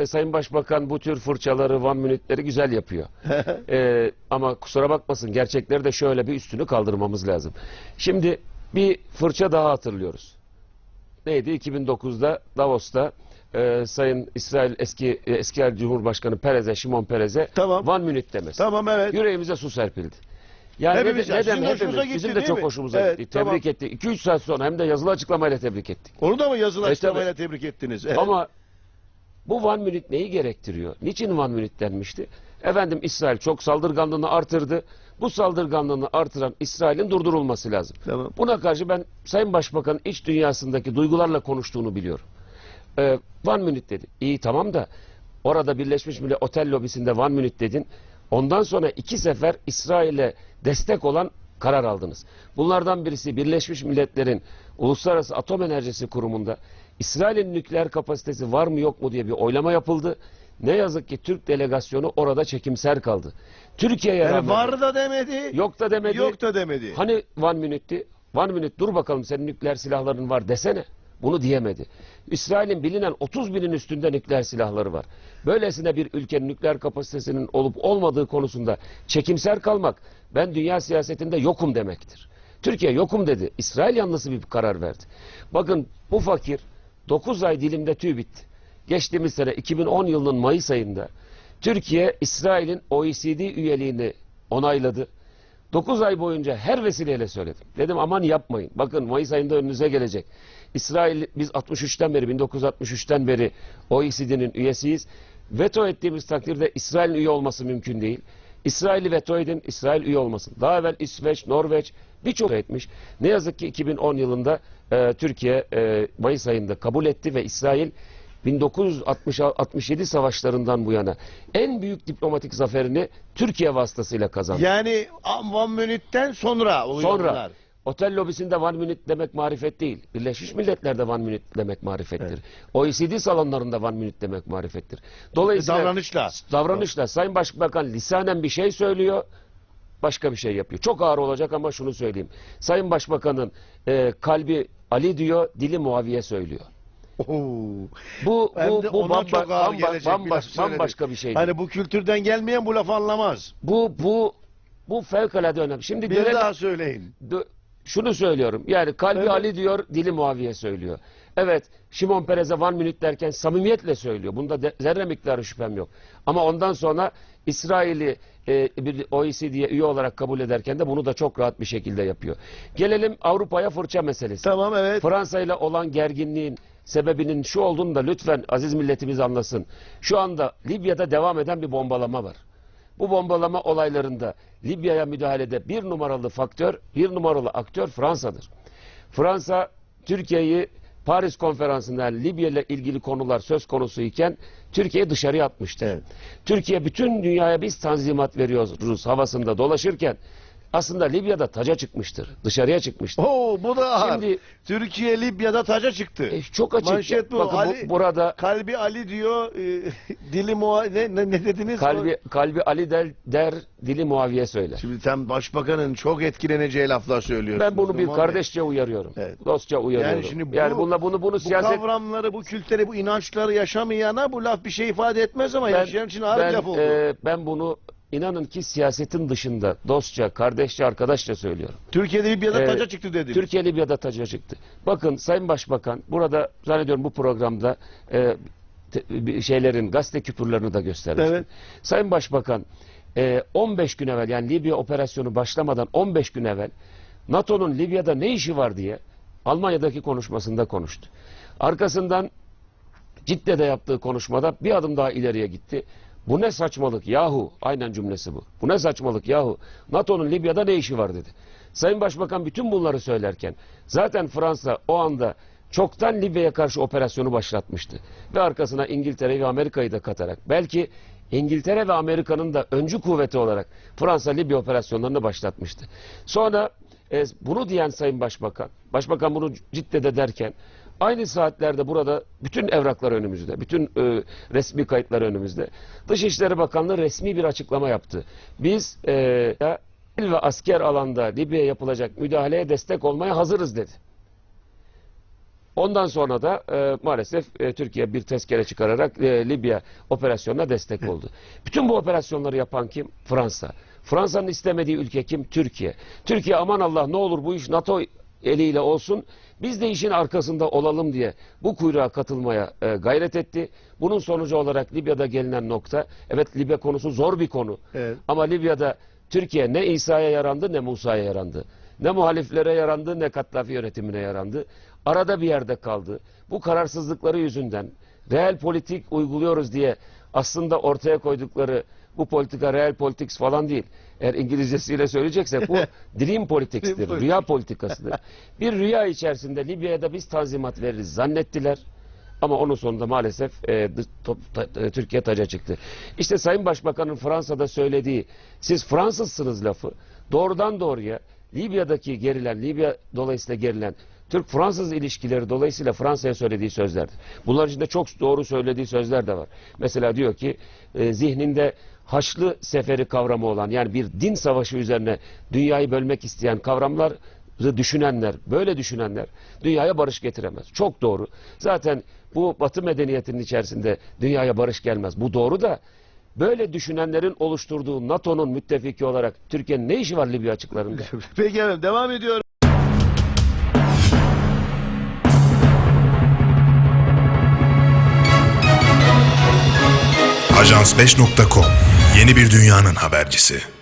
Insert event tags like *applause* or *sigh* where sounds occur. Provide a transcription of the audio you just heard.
E, Sayın Başbakan bu tür fırçaları, one minütleri güzel yapıyor. *laughs* E, ama kusura bakmasın gerçekleri de şöyle bir üstünü kaldırmamız lazım. Şimdi bir fırça daha hatırlıyoruz. Neydi? 2009'da Davos'ta e, Sayın İsrail eski e, eski Cumhurbaşkanı Perez'e, Şimon Perez'e Tamam. one minute demesi. Tamam evet. Yüreğimize su serpildi. Yani Hepimiz sizin neden hoşunuza hepimiz, gitti bizim de çok mi? hoşumuza Evet, gitti. tamam. Tebrik etti. 2-3 saat sonra hem de yazılı açıklamayla tebrik ettik. Onu da mı yazılı E, açıklamayla tebrik ettiniz? Evet. Ama bu one minute neyi gerektiriyor? Niçin one minute denmişti? Efendim İsrail çok saldırganlığını artırdı. Bu saldırganlığını artıran İsrail'in durdurulması lazım. Tamam. Buna karşı ben Sayın Başbakan'ın iç dünyasındaki duygularla konuştuğunu biliyorum. Ee, one minute dedi. İyi tamam da orada Birleşmiş Milletler Otel lobisinde one minute dedin. Ondan sonra iki sefer İsrail'e destek olan karar aldınız. Bunlardan birisi Birleşmiş Milletler'in Uluslararası Atom Enerjisi Kurumu'nda İsrail'in nükleer kapasitesi var mı yok mu diye bir oylama yapıldı. Ne yazık ki Türk delegasyonu orada çekimser kaldı. Türkiye'ye Yani var da demedi. yok da demedi. Yok da demedi. Hani one minute'ti? One minute dur bakalım senin nükleer silahların var desene. Bunu diyemedi. İsrail'in bilinen 30 binin üstünde nükleer silahları var. Böylesine bir ülkenin nükleer kapasitesinin olup olmadığı konusunda çekimser kalmak ben dünya siyasetinde yokum demektir. Türkiye yokum dedi. İsrail yanlısı bir karar verdi. Bakın bu fakir 9 ay dilimde tüy bitti. Geçtiğimiz sene 2010 yılının Mayıs ayında Türkiye İsrail'in OECD üyeliğini onayladı. 9 ay boyunca her vesileyle söyledim. Dedim aman yapmayın. Bakın Mayıs ayında önünüze gelecek. İsrail biz 63'ten beri 1963'ten beri OECD'nin üyesiyiz. Veto ettiğimiz takdirde İsrail'in üye olması mümkün değil. İsrail'i veto edin, İsrail üye olmasın. Daha evvel İsveç, Norveç birçok etmiş. Ne yazık ki 2010 yılında e, Türkiye e, Mayıs ayında kabul etti ve İsrail 1967 savaşlarından bu yana en büyük diplomatik zaferini Türkiye vasıtasıyla kazandı. Yani Van Münih'ten sonra oluyor Sonra bunlar. otel lobisinde one minute demek marifet değil. Birleşmiş Milletler'de one minute demek marifettir. OECD salonlarında one minute demek marifettir. Dolayısıyla Davranışla. davranışla Sayın Başbakan lisanen bir şey söylüyor, başka bir şey yapıyor. Çok ağır olacak ama şunu söyleyeyim. Sayın Başbakanın e, kalbi Ali diyor, dili Muaviye söylüyor. Oo. Bu bu bu ona bamba- çok ağır bamba- gelecek bir bambaşka bir şey. Hani bu kültürden gelmeyen bu lafı anlamaz. Bu bu bu fevkalade önemli. Şimdi Bir görelim- daha söyleyin. Dö- şunu söylüyorum. Yani kalbi Evet. Ali diyor, dili Muaviye söylüyor. Evet, Şimon Perez'e one minute derken samimiyetle söylüyor. Bunda de- zerre miktarı şüphem yok. Ama ondan sonra İsrail'i e, bir OECD'ye üye olarak kabul ederken de bunu da çok rahat bir şekilde yapıyor. Gelelim Avrupa'ya fırça meselesi. Tamam evet. Fransa ile olan gerginliğin sebebinin şu olduğunu da lütfen aziz milletimiz anlasın. Şu anda Libya'da devam eden bir bombalama var. Bu bombalama olaylarında Libya'ya müdahalede bir numaralı faktör, bir numaralı aktör Fransa'dır. Fransa Türkiye'yi Paris konferansında Libya ile ilgili konular söz konusu iken Türkiye'yi dışarıya atmıştır. Evet. Türkiye bütün dünyaya biz tanzimat veriyoruz havasında dolaşırken aslında Libya'da taca çıkmıştır. Dışarıya çıkmıştır. Oo bu da. Şimdi- Türkiye Libya'da taca çıktı. E, çok açık. Manşet bu. Bakın bu- Ali- burada Kalbi Ali diyor, e, *laughs* dili muha ne, ne, ne dediniz? kalbi kalbi Ali der, der dili Muaviye söyler. Şimdi sen başbakanın çok etkileneceği laflar söylüyorsun. Ben bunu bir Muhammed. kardeşçe uyarıyorum. Evet. Dostça uyarıyorum. Yani şimdi bu, yani bununla bunu bunu bu siyaset kavramları, bu kültürleri, bu inançları yaşamayana bu laf bir şey ifade etmez ama yaşayan için ağır ben, laf oldu. e, ben bunu inanın ki siyasetin dışında dostça, kardeşçe, arkadaşça söylüyorum. Türkiye'de Libya'da e, taca çıktı dediniz. Türkiye Libya'da taca çıktı. Bakın Sayın Başbakan burada zannediyorum bu programda e, te- şeylerin gazete küpürlerini de göstermişti. Evet. Sayın Başbakan e, 15 gün evvel yani Libya operasyonu başlamadan 15 gün evvel NATO'nun Libya'da ne işi var diye Almanya'daki konuşmasında konuştu. Arkasından Cidde'de yaptığı konuşmada bir adım daha ileriye gitti. Bu ne saçmalık yahu? Aynen cümlesi bu. Bu ne saçmalık yahu? NATO'nun Libya'da ne işi var dedi. Sayın Başbakan bütün bunları söylerken zaten Fransa o anda çoktan Libya'ya karşı operasyonu başlatmıştı. Ve arkasına İngiltere ve Amerika'yı da katarak belki İngiltere ve Amerika'nın da öncü kuvveti olarak Fransa Libya operasyonlarını başlatmıştı. Sonra e, bunu diyen Sayın Başbakan, Başbakan bunu Cidde'de derken aynı saatlerde burada bütün evraklar önümüzde, bütün e, resmi kayıtlar önümüzde. Dışişleri Bakanlığı resmi bir açıklama yaptı. Biz e, sivil ve asker alanda Libya'ya yapılacak müdahaleye destek olmaya hazırız dedi. Ondan sonra da e, maalesef e, Türkiye bir tezkere çıkararak e, Libya operasyonuna destek oldu. Bütün bu operasyonları yapan kim? Fransa. Fransa'nın istemediği ülke kim? Türkiye. Türkiye aman Allah ne olur bu iş NATO eliyle olsun. Biz de işin arkasında olalım diye bu kuyruğa katılmaya e, gayret etti. Bunun sonucu olarak Libya'da gelinen nokta, evet Libya konusu zor bir konu. Evet. Ama Libya'da Türkiye ne İsa'ya yarandı ne Musa'ya yarandı. Ne muhaliflere yarandı ne Kaddafi yönetimine yarandı. Arada bir yerde kaldı. Bu kararsızlıkları yüzünden real politik uyguluyoruz diye aslında ortaya koydukları bu politika real politics falan değil. Eğer İngilizcesiyle söyleyeceksek bu *laughs* dream politics'tir, rüya politikasıdır. bir rüya içerisinde Libya'ya da biz tanzimat veririz zannettiler. Ama onun sonunda maalesef e, top- ta- e, Türkiye taca çıktı. İşte Sayın Başbakan'ın Fransa'da söylediği siz Fransızsınız lafı doğrudan doğruya Libya'daki gerilen, Libya dolayısıyla gerilen Türk-Fransız ilişkileri dolayısıyla Fransa'ya söylediği sözlerdir. Bunların içinde çok doğru söylediği sözler de var. Mesela diyor ki e, zihninde Haçlı Seferi kavramı olan yani bir din savaşı üzerine dünyayı bölmek isteyen kavramlar düşünenler, böyle düşünenler dünyaya barış getiremez. Çok doğru. Zaten bu Batı medeniyetinin içerisinde dünyaya barış gelmez. Bu doğru da böyle düşünenlerin oluşturduğu NATO'nun müttefiki olarak Türkiye'nin ne işi var Libya açıklarında? *laughs* Peki efendim devam ediyor. Ajans5.com yeni bir dünyanın habercisi.